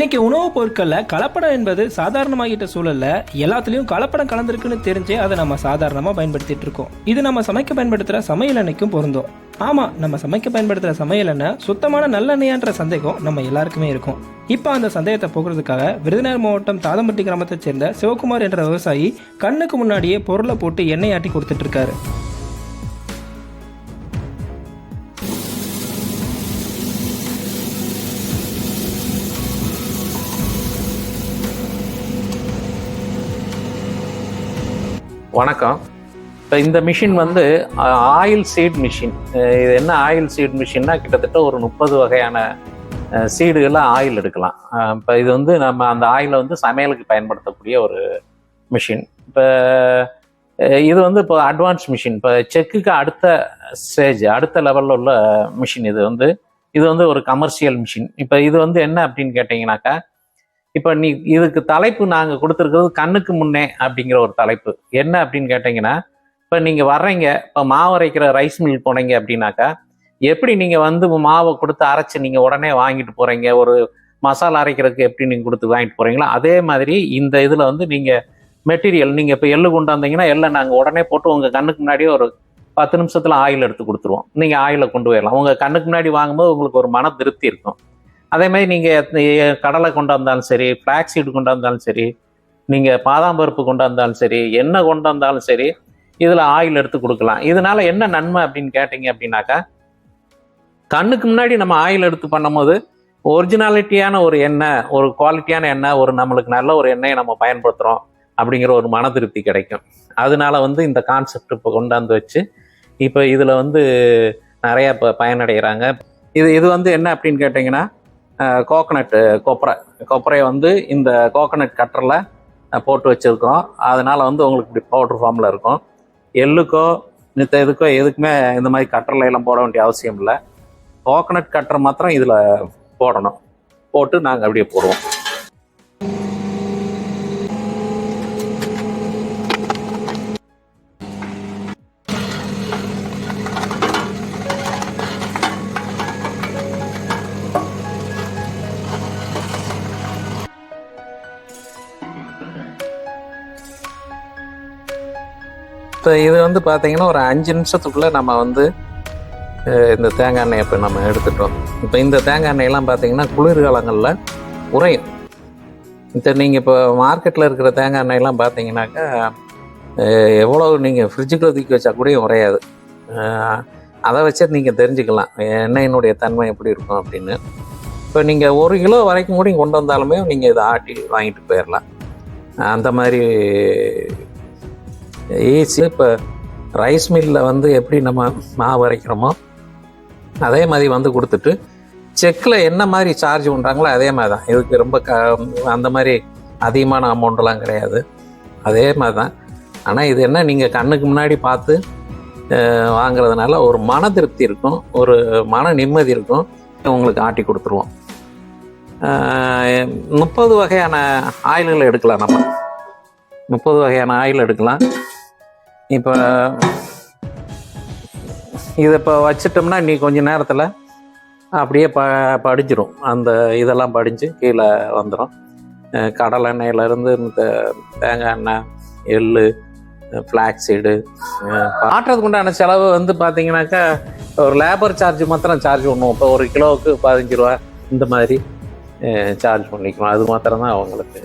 இன்னைக்கு உணவுப் பொருட்களில் கலப்படம் என்பது சாதாரணமாகிட்ட சூழல்ல எல்லாத்துலேயும் கலப்படம் கலந்துருக்குன்னு தெரிஞ்சே அதை நம்ம சாதாரணமாக பயன்படுத்திட்டு இருக்கோம். இது நம்ம சமைக்க பயன்படுத்துகிற சமையல் எண்ணெய்க்கும் பொருந்தும். ஆமாம் நம்ம சமைக்க பயன்படுத்துகிற சமையல் எண்ணெய் சுத்தமான நல்லெண்ணெயான்ற சந்தேகம் நம்ம எல்லாருக்குமே இருக்கும். இப்போ அந்த சந்தேகத்தை போக்குறதுக்காக விருதுநகர் மாவட்டம் தாதம்பட்டி கிராமத்தைச் சேர்ந்த சிவகுமார் என்ற விவசாயி கண்ணுக்கு முன்னாடியே பொருளை போட்டு எண்ணெய் ஆட்டி கொடுத்துட்டு வணக்கம். இப்போ இந்த மிஷின் வந்து ஆயில் சீட் மிஷின். இது என்ன ஆயில் சீட் மிஷின்னா கிட்டத்தட்ட ஒரு முப்பது வகையான சீடுகளில் ஆயில் எடுக்கலாம். இப்போ இது வந்து நம்ம அந்த ஆயிலை வந்து சமையலுக்கு பயன்படுத்தக்கூடிய ஒரு மிஷின். இப்போ இது வந்து இப்போ அட்வான்ஸ் மிஷின் இப்போ செக்குக்கு அடுத்த ஸ்டேஜ் அடுத்த லெவலில் உள்ள மிஷின் இது வந்து இது வந்து ஒரு கமர்ஷியல் மிஷின் இப்போ இது வந்து என்ன அப்படின்னு கேட்டிங்கனாக்கா இப்போ நீ இதுக்கு தலைப்பு நாங்கள் கொடுத்துருக்கிறது கண்ணுக்கு முன்னே அப்படிங்கிற ஒரு தலைப்பு. என்ன அப்படின்னு கேட்டிங்கன்னா இப்போ நீங்கள் வர்றீங்க இப்போ மாவு அரைக்கிற ரைஸ் மில் போனீங்க அப்படின்னாக்கா எப்படி நீங்கள் வந்து மாவை கொடுத்து அரைச்சி நீங்கள் உடனே வாங்கிட்டு போகிறீங்க ஒரு மசாலா அரைக்கிறதுக்கு எப்படி நீங்கள் கொடுத்து வாங்கிட்டு போகிறீங்களோ அதே மாதிரி இந்த இதில் வந்து நீங்கள் மெட்டீரியல் நீங்கள் இப்போ எள்ளு கொண்டாந்தீங்கன்னா எள்ளை நாங்கள் உடனே போட்டு உங்கள் கண்ணுக்கு முன்னாடியே ஒரு பத்து நிமிஷத்தில் ஆயில் எடுத்து கொடுத்துருவோம். நீங்கள் ஆயிலை கொண்டு போயிடலாம். உங்கள் கண்ணுக்கு முன்னாடி வாங்கும்போது உங்களுக்கு ஒரு மன திருப்தி இருக்கும். அதே மாதிரி நீங்கள் கடலை கொண்டு வந்தாலும் சரி ஃப்ளாக் சீடு கொண்டு வந்தாலும் சரி நீங்கள் பாதாம் பருப்பு கொண்டு வந்தாலும் சரி எண்ணெய் கொண்டு வந்தாலும் சரி இதில் ஆயில் எடுத்து கொடுக்கலாம். இதனால என்ன நன்மை அப்படின்னு கேட்டிங்க அப்படின்னாக்கா கண்ணுக்கு முன்னாடி நம்ம ஆயில் எடுத்து பண்ணும்போது ஒரிஜினாலிட்டியான ஒரு எண்ணெய் ஒரு குவாலிட்டியான எண்ணெய் ஒரு நம்மளுக்கு நல்ல ஒரு எண்ணெயை நம்ம பயன்படுத்துகிறோம் அப்படிங்கிற ஒரு மன திருப்தி கிடைக்கும். அதனால வந்து இந்த கான்செப்ட் இப்போ கொண்டாந்து வச்சு இப்போ இதில் வந்து நிறையா இப்போ பயனடைகிறாங்க. இது இது வந்து என்ன அப்படின்னு கேட்டிங்கன்னா கோகனட் கொப்பரை. கொப்பரையை வந்து இந்த கோகனட் கட்டரில் போட்டு வச்சுருக்கோம் அதனால் வந்து உங்களுக்கு இப்படி பவுட்ரு ஃபார்மில் இருக்கும். எள்ளுக்கோ மித்த இதுக்கோ எதுக்குமே இந்த மாதிரி கட்டரில் எல்லாம் போட வேண்டிய அவசியம் இல்லை. கோகனட் கட்டர் மாத்திரம் இதில் போடணும். போட்டு நாங்கள் அப்படியே போடுவோம். இப்போ இது வந்து பார்த்தீங்கன்னா ஒரு அஞ்சு நிமிஷத்துக்குள்ளே நம்ம வந்து இந்த தேங்காய் எண்ணெயை இப்போ நம்ம எடுத்துட்டோம். இப்போ இந்த தேங்காய் எண்ணெயெல்லாம் பார்த்தீங்கன்னா குளிர்காலங்களில் உறையும். இப்போ நீங்கள் இப்போ மார்க்கெட்டில் இருக்கிற தேங்காய் எண்ணெயெல்லாம் பார்த்தீங்கன்னாக்கா எவ்வளோ நீங்கள் ஃப்ரிட்ஜுக்கு தூக்கி வச்சா கூட உறையாது. அதை வச்சு நீங்கள் தெரிஞ்சுக்கலாம். எண்ணெயினுடைய தன்மை எப்படி இருக்கும் அப்படின்னு. இப்போ நீங்கள் ஒரு கிலோ வரைக்கும் கூட கொண்டு வந்தாலுமே நீங்கள் இதை ஆட்டி வாங்கிட்டு போயிடலாம் அந்த மாதிரி ஈஸி இப்போ ரைஸ் மில்லில் வந்து எப்படி நம்ம மாவு அரைக்கிறோமோ அதே மாதிரி வந்து கொடுத்துட்டு செக்கில் என்ன மாதிரி சார்ஜ் பண்ணுறாங்களோ அதே மாதிரி தான் இதுக்கு ரொம்ப க அந்த மாதிரி அதிகமான அமௌண்ட்லாம் கிடையாது. அதே மாதிரி தான் ஆனால் இது என்ன நீங்கள் கண்ணுக்கு முன்னாடி பார்த்து வாங்குறதுனால ஒரு மன திருப்தி இருக்கும் ஒரு மன நிம்மதி இருக்கும். உங்களுக்கு ஆட்டி கொடுத்துருவோம். முப்பது வகையான ஆயில்களை எடுக்கலாம் நம்ம. முப்பது வகையான ஆயில் எடுக்கலாம். இப்போ இதை இப்போ வச்சிட்டோம்னா நீ கொஞ்சம் நேரத்தில் அப்படியே ப படிஞ்சிரும். அந்த இதெல்லாம் படிஞ்சு கீழே வந்துடும் கடலை எண்ணெயிலேருந்து இந்த தேங்காய் எண்ணெய் எள் ஃப்ளாக் சீடு ஆட்டுறதுக்கு உண்டான செலவு வந்து பார்த்தீங்கன்னாக்கா ஒரு லேபர் சார்ஜ் மாத்திரம் சார்ஜ் பண்ணுவோம். இப்போ ஒரு கிலோவுக்கு பதினஞ்சு ரூபா இந்த மாதிரி சார்ஜ் பண்ணிக்கணும் அது மாத்திரம் தான் அவங்களுக்கு